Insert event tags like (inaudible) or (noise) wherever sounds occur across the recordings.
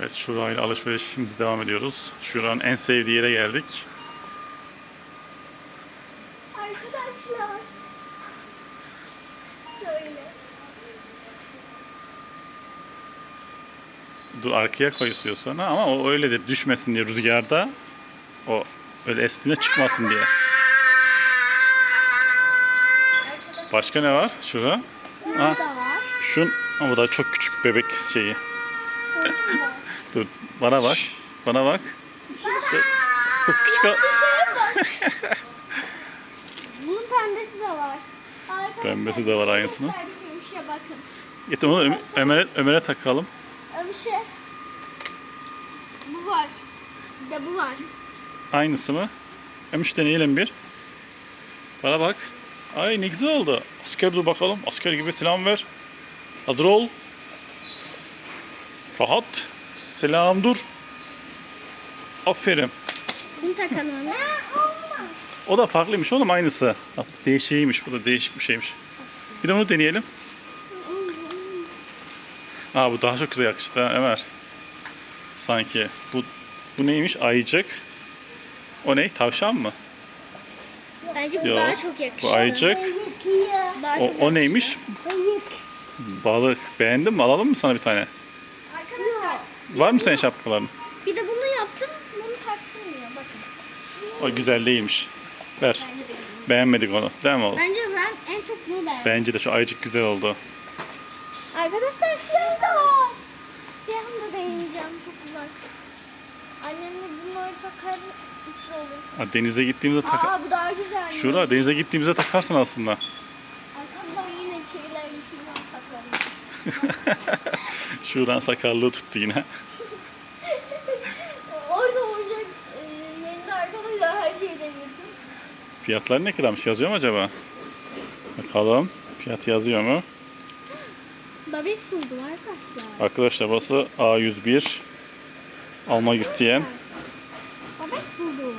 Evet Şura ile alışverişimize devam ediyoruz. Şura'nın en sevdiği yere geldik. Arkadaşlar. Şöyle. Dur arkaya koy istiyorsan ama o öyledir düşmesin diye rüzgarda. O öyle estiğinde çıkmasın diye. Başka ne var? Şura. Ha, Burada var. şun ama bu da çok küçük bebek şeyi. Dur bana bak. Bana bak. Kız küçük o-. (laughs) Bunun pembesi de var. Arkadaşlar, Pembesi de var aynısının. şey bakın. Getir onu Ömer- Ömer'e, Ömer'e takalım. Ömşe. Bu var. Bir de bu var. Aynısı mı? Ömüş deneyelim bir. Bana bak. Ay ne güzel oldu. Asker dur bakalım. Asker gibi selam ver. Hazır ol. Rahat. Selam dur. Aferin. Bunu takalım. O da farklıymış oğlum aynısı. Değişiymiş bu da değişik bir şeymiş. Bir de onu deneyelim. Aa bu daha çok güzel yakıştı ha Ömer. Sanki. Bu bu neymiş? Ayıcık. O ne? Tavşan mı? Bence bu Yo, daha çok yakışıyor. Bu ayıcık. Daha O, çok o yakışıyor. neymiş? Balık. Beğendin mi? Alalım mı sana bir tane? Var mı senin şapkaların? bir de bunu yaptım. Bunu taktım ya bakın. O güzel değilmiş. Ver. Beğenmedik onu. Değil mi oğlum? Bence ben en çok bunu beğendim. Bence de şu ayıcık güzel oldu. Arkadaşlar siyah da var. Siyahını da deneyeceğim. Çok güzel. Annemle bunları takar olur? Ha, denize gittiğimizde tak... Aa bu daha güzel. Şura denize gittiğimizde takarsın aslında. (laughs) Şuradan sakallığı tuttu yine. Orada oyuncak e, yerinde arkadaşlar her şeyi devirdim. Fiyatlar ne kadarmış yazıyor mu acaba? Bakalım. Fiyat yazıyor mu? Babet buldum arkadaşlar. Arkadaşlar burası A101. Almak isteyen. Babet buldum.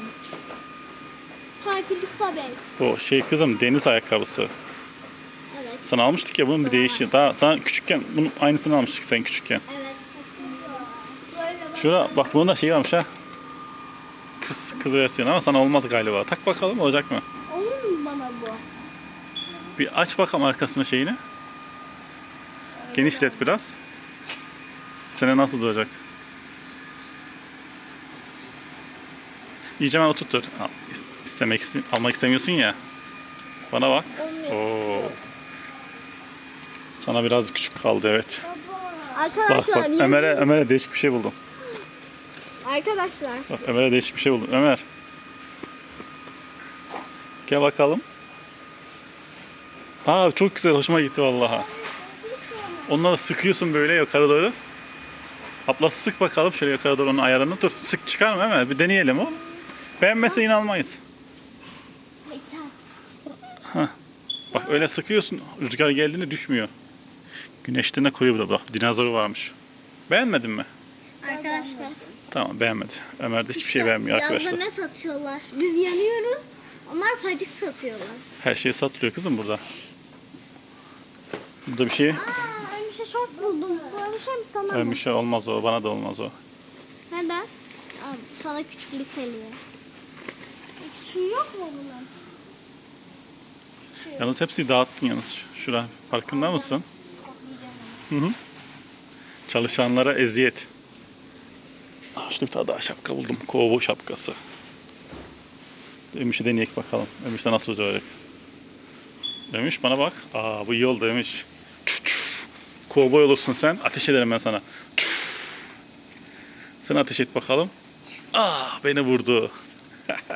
Tatillik babet. Bu şey kızım deniz ayakkabısı. Sana almıştık ya bunun bir değişi. Daha sen küçükken bunun aynısını almıştık sen küçükken. Şura bak bunun da şey varmış ha. Kız kız versiyonu ama sana olmaz galiba. Tak bakalım olacak mı? Olur mu bana bu? Bir aç bakalım arkasını şeyini. Genişlet biraz. Sana nasıl duracak? İyice ben oturtur. Al, is- istemek iste- almak istemiyorsun ya. Bana bak. Oo. Sana biraz küçük kaldı evet. Bak Arkadaşlar bak yeni- Ömer'e Ömer'e değişik bir şey buldum. Arkadaşlar Bak Ömer'e değişik bir şey buldum. Ömer. Gel bakalım. Aa çok güzel hoşuma gitti vallahi. Onları sıkıyorsun böyle yukarı doğru. Ablası sık bakalım şöyle yukarı doğru onun ayarını. Dur sık çıkarma hemen bir deneyelim o. Beğenmezse inanmayız. Bak öyle sıkıyorsun rüzgar geldiğinde düşmüyor. Güneşten de koyu bu da bak dinozoru varmış. Beğenmedin mi? Arkadaşlar. Tamam beğenmedi. Ömer de hiçbir şey beğenmiyor Yazda arkadaşlar. ne satıyorlar? Biz yanıyoruz. Onlar patik satıyorlar. Her şey satılıyor kızım burada. Burada bir şey Aa, şey şort buldum. Bu şey mi sana mı? ölmüş olmaz o. Bana da olmaz o. Neden? Aa, sana küçük liseliye. Küçüğü yok mu bunun? Küçüğü. Yalnız hepsini dağıttın yalnız. Şura farkında mısın? Hı hı. Çalışanlara eziyet. Şurada bir tane daha şapka buldum. Kovboy şapkası. Ömüş'ü deneyek bakalım. Ömüş'te nasıl olacak? Ömüş bana bak. Aa bu iyi oldu Ömüş. Kovboy olursun sen. Ateş ederim ben sana. Çuf. Sen ateş et bakalım. Ah beni vurdu. (laughs)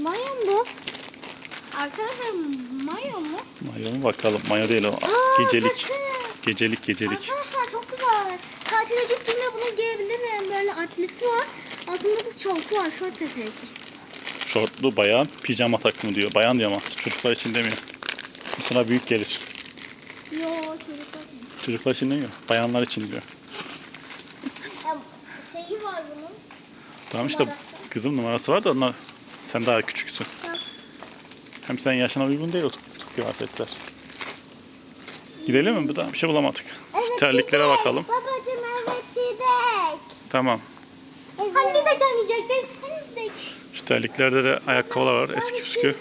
mu bu? Arkadaşlar mayo mu? Mayo mu bakalım. Mayo değil o. Aa, Gecelik. bakın. Gecelik gecelik. Arkadaşlar çok güzel. Tatile gittiğimde bunu giyebilirim. Böyle atleti var. Altında da çonku var. Şort etek. Şortlu bayan pijama takımı diyor. Bayan diyor ama çocuklar için demiyor. Bu sana büyük gelir. Yo çocuklar. Çocuklar için demiyor. Bayanlar için diyor. Şeyi var bunun. Tamam işte Numarası. kızım numarası var da onlar sen daha. Hem sen yaşına uygun değil o kıyafetler. Gidelim mi? Bu da bir şey bulamadık. Evet, terliklere gidelim. bakalım. Babacım evet gidelim. Tamam. Hani de dönecektik? Hani de Şu terliklerde de ayakkabılar var. Eski püskü. Evet.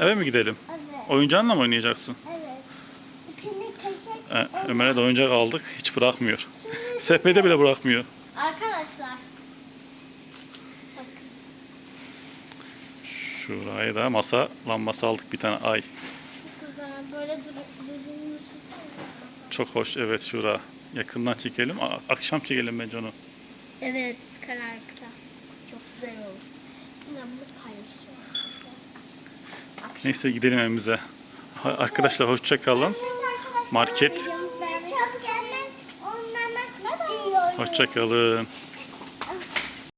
Eve mi gidelim? Evet. Oyuncağınla mı oynayacaksın? Evet. Ömer'e de oyuncak aldık. Hiç bırakmıyor. Sepete bile bırakmıyor. Arkadaşlar. Şuraya da masa lambası aldık bir tane ay. Çok güzel. Böyle dur düzgün Çok hoş evet şura. Yakından çekelim. Akşam çekelim bence onu. Evet kararlıkta. Çok güzel oldu. Sizinle bunu paylaşıyorum. Neyse gidelim evimize. Arkadaşlar hoşça kalın. Market. Hoşça kalın.